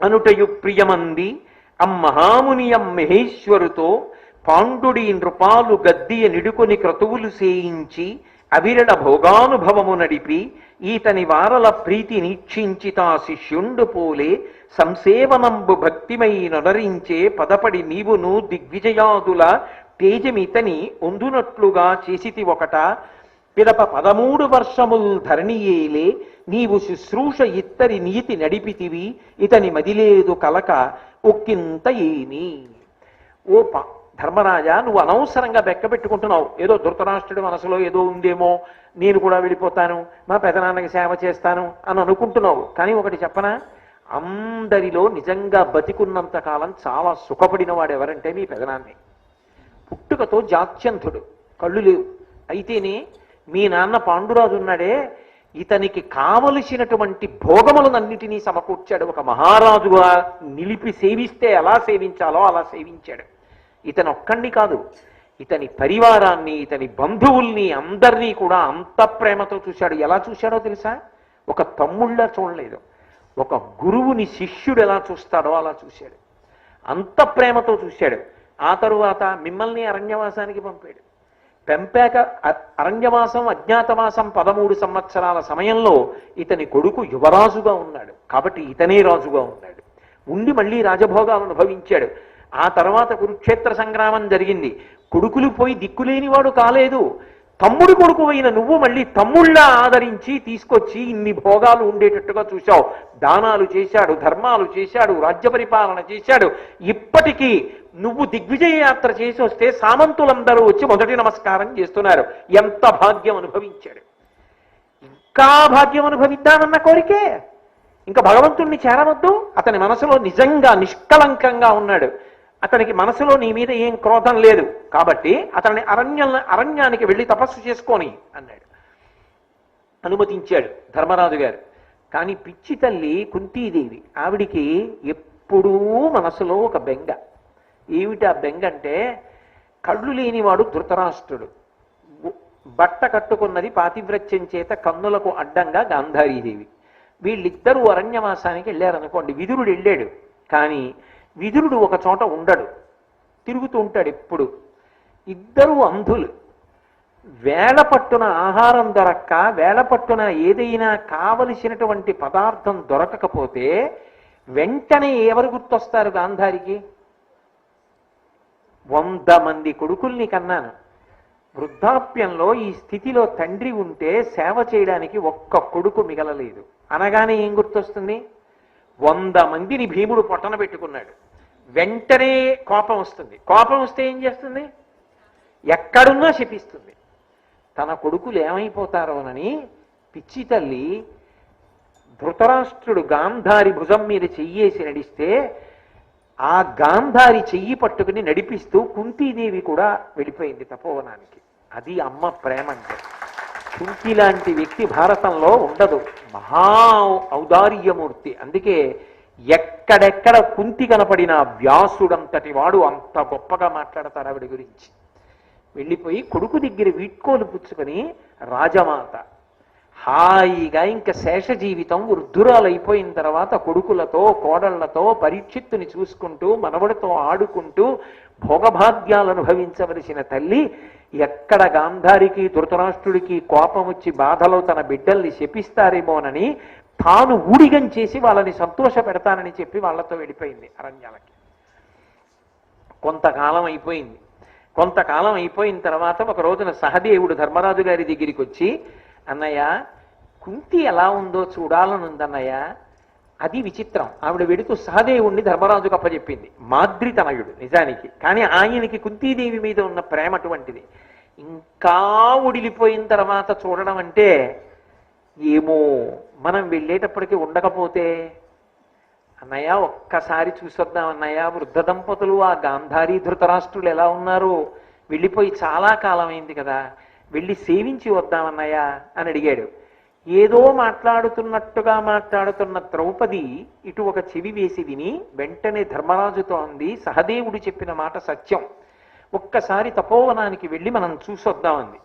అనుటయు ప్రియమంది అమ్మహామునియం మహేశ్వరుతో పాండుడి నృపాలు గద్దియ నిడుకొని క్రతువులు సేయించి అవిరళ భోగానుభవము నడిపి ఈతని వారల ప్రీతి నీక్షించి తా శిష్యుండు పోలే సంసేవనంబు భక్తిమై నొనరించే పదపడి నీవును దిగ్విజయాదుల తేజమితని ఒందునట్లుగా చేసితి ఒకట. పిదప పదమూడు వర్షముల్ ధరణియేలే నీవు శుశ్రూష ఇత్తరి నీతి నడిపితివి ఇతని మదిలేదు కలక ఒక్కింత ఏమి. ఓ ప- ధర్మరాజా నువ్వు అనవసరంగా బెక్క పెట్టుకుంటున్నావు. ఏదో ధృతరాష్ట్రుడి మనసులో ఏదో ఉందేమో నేను కూడా వెళ్ళిపోతాను మా పెదనాన్నకి సేవ చేస్తాను అని అనుకుంటున్నావు. కానీ ఒకటి చెప్పనా? అందరిలో నిజంగా బతికున్నంత కాలం చాలా సుఖపడిన వాడు ఎవరంటే మీ పెదనాన్నే. పుట్టుకతో జాత్యంతుడు కళ్ళు లేవు. అయితేనే మీ నాన్న పాండురాజు ఉన్నాడే ఇతనికి కావలసినటువంటి భోగములనన్నిటినీ సమకూర్చాడు. ఒక మహారాజుగా నిలిపి సేవిస్తే ఎలా సేవించాలో అలా సేవించాడు. ఇతను ఒక్కడిని కాదు ఇతని పరివారాన్ని ఇతని బంధువుల్ని అందరినీ కూడా అంత ప్రేమతో చూశాడు. ఎలా చూశాడో తెలుసా? ఒక తమ్ముళ్ళ చూడలేదు. ఒక గురువుని శిష్యుడు ఎలా చూస్తాడో అలా చూశాడు. అంత ప్రేమతో చూశాడు. ఆ తరువాత మిమ్మల్ని అరణ్యవాసానికి పంపాడు. పెంపాక అరణ్యవాసం అజ్ఞాతవాసం పదమూడు సంవత్సరాల సమయంలో ఇతని కొడుకు యువరాజుగా ఉన్నాడు. కాబట్టి ఇతనే రాజుగా ఉన్నాడు. ఉండి మళ్ళీ రాజభోగాలు అనుభవించాడు. ఆ తర్వాత కురుక్షేత్ర సంగ్రామం జరిగింది. కొడుకులు పోయి దిక్కులేనివాడు కాలేదు. తమ్ముడు కొడుకు అయిన నువ్వు మళ్ళీ తమ్ముళ్ళ ఆదరించి తీసుకొచ్చి ఇన్ని భోగాలు ఉండేటట్టుగా చూశావు. దానాలు చేశాడు ధర్మాలు చేశాడు రాజ్య పరిపాలన చేశాడు. ఇప్పటికీ నువ్వు దిగ్విజయ యాత్ర చేసి వస్తే సామంతులందరూ వచ్చి మొదటి నమస్కారం చేస్తున్నారు. ఎంత భాగ్యం అనుభవించాడు. ఇంకా భాగ్యం అనుభవిద్దామన్న కోరికే. ఇంకా భగవంతుణ్ణి చేరవద్దు. అతని మనసులో నిజంగా నిష్కలంకంగా ఉన్నాడు. అతనికి మనసులో నీ మీద ఏం క్రోధం లేదు. కాబట్టి అతని అరణ్య అరణ్యానికి వెళ్ళి తపస్సు చేసుకొని అన్నాడు. అనుమతించాడు ధర్మరాజు గారు. కానీ పిచ్చి తల్లి కుంతీదేవి ఆవిడికి ఎప్పుడూ మనసులో ఒక బెంగ. ఏమిటి ఆ బెంగంటే కళ్ళు లేనివాడు ధృతరాష్ట్రుడు. బట్ట కట్టుకున్నది పాతివ్రత్యం చేత కన్నులకు అడ్డంగా గాంధారీదేవి. వీళ్ళిద్దరూ అరణ్యవాసానికి వెళ్ళారనుకోండి విదురుడు వెళ్ళాడు. కానీ విదురుడు ఒక చోట ఉండడు. తిరుగుతూ ఉంటాడు ఎప్పుడు. ఇద్దరు అంధులు. వేళ పట్టున ఆహారం దొరక్క వేళ పట్టున ఏదైనా కావలసినటువంటి పదార్థం దొరకకపోతే వెంటనే ఎవరు గుర్తొస్తారు గాంధారికి? వంద మంది కొడుకుల్ని కన్నాను. వృద్ధాప్యంలో ఈ స్థితిలో తండ్రి ఉంటే సేవ చేయడానికి ఒక్క కొడుకు మిగలలేదు. అనగానే ఏం గుర్తొస్తుంది? వంద మందిని భీముడు పొట్టన పెట్టుకున్నాడు. వెంటనే కోపం వస్తుంది. కోపం వస్తే ఏం చేస్తుంది? ఎక్కడున్నా శపిస్తుంది. తన కొడుకులు ఏమైపోతారోనని పిచ్చి తల్లి ధృతరాష్ట్రుడు గాంధారి భుజం మీద చెయ్యేసి నడిస్తే ఆ గాంధారి చెయ్యి పట్టుకుని నడిపిస్తూ కుంతీదేవి కూడా వెళ్ళిపోయింది తపోవనానికి. అది అమ్మ ప్రేమ అంటే. కుంతి లాంటి వ్యక్తి భారతంలో ఉండదు. మహా ఔదార్యమూర్తి. అందుకే ఎక్కడెక్కడ కుంతి కనపడిన వ్యాసుడంతటి వాడు అంత గొప్పగా మాట్లాడతారు ఆవిడ గురించి. వెళ్ళిపోయి కొడుకు దగ్గర వీడ్కోలు పుచ్చుకొని రాజమాత హాయిగా ఇంకా శేష జీవితం వృద్ధురాలైపోయిన తర్వాత కొడుకులతో కోడళ్ళతో పరీక్షిత్తుని చూసుకుంటూ మనవడితో ఆడుకుంటూ భోగభాగ్యాలు అనుభవించవలసిన తల్లి ఎక్కడ గాంధారికి ధృతరాష్ట్రుడికి కోపం వచ్చి బాధలో తన బిడ్డల్ని శపిస్తారేమోనని తాను ఊడిగం చేసి వాళ్ళని సంతోష పెడతానని చెప్పి వాళ్ళతో వెళ్ళిపోయింది అరణ్యాలకి. కొంతకాలం అయిపోయింది. కొంతకాలం అయిపోయిన తర్వాత ఒక రోజున సహదేవుడు ధర్మరాజు గారి దగ్గరికి వచ్చి అన్నయ్య కుంతి ఎలా ఉందో చూడాలనుందన్నయ్య అది విచిత్రం. ఆవిడ వెడుతూ సహదేవుణ్ణి ధర్మరాజుకు అప్పచెప్పింది మాద్రి తనయుడు నిజానికి. కానీ ఆయనకి కుంతీదేవి మీద ఉన్న ప్రేమ అటువంటిది. ఇంకా ఉడిలిపోయిన తర్వాత చూడడం అంటే ఏమో మనం వెళ్ళేటప్పటికి ఉండకపోతే. అన్నయ్య ఒక్కసారి చూసొద్దాం అన్నయ్య. వృద్ధ దంపతులు ఆ గాంధారీ ధృతరాష్ట్రులు ఎలా ఉన్నారు? వెళ్ళిపోయి చాలా కాలం అయింది కదా. వెళ్ళి సేవించి వద్దామన్నయ్య అని అడిగాడు. ఏదో మాట్లాడుతున్నట్టుగా మాట్లాడుతున్న ద్రౌపది ఇటు ఒక చెవి వేసి విని వెంటనే ధర్మరాజుతో అంది సహదేవుడు చెప్పిన మాట సత్యం. ఒక్కసారి తపోవనానికి వెళ్ళి మనం చూసొద్దామంది